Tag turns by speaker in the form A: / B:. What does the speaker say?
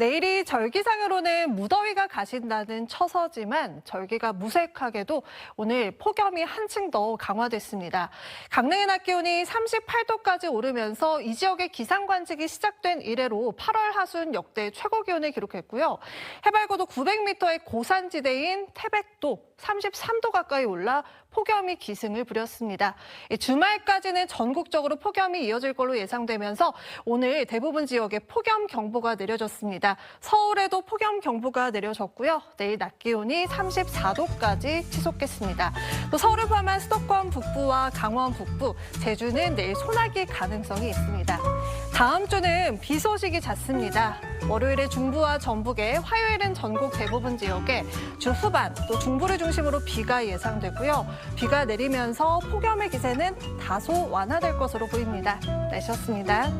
A: 내일이 절기상으로는 무더위가 가신다는 처서지만 절기가 무색하게도 오늘 폭염이 한층 더 강화됐습니다. 강릉의 낮 기온이 38도까지 오르면서 이 지역의 기상관측이 시작된 이래로 8월 하순 역대 최고 기온을 기록했고요. 해발고도 900m의 고산지대인 태백도 33도 가까이 올라 폭염이 기승을 부렸습니다. 이 주말까지는 전국적으로 폭염이 이어질 걸로 예상되면서 오늘 대부분 지역에 폭염 경보가 내려졌습니다. 서울에도 폭염 경보가 내려졌고요. 내일 낮 기온이 34도까지 치솟겠습니다. 또 서울을 포함한 수도권 북부와 강원 북부, 제주는 내일 소나기 가능성이 있습니다. 다음 주는 비 소식이 잦습니다. 월요일에 중부와 전북에, 화요일은 전국 대부분 지역에 주 후반 또 중부를 중심으로 비가 예상되고요. 비가 내리면서 폭염의 기세는 다소 완화될 것으로 보입니다. 날씨였습니다.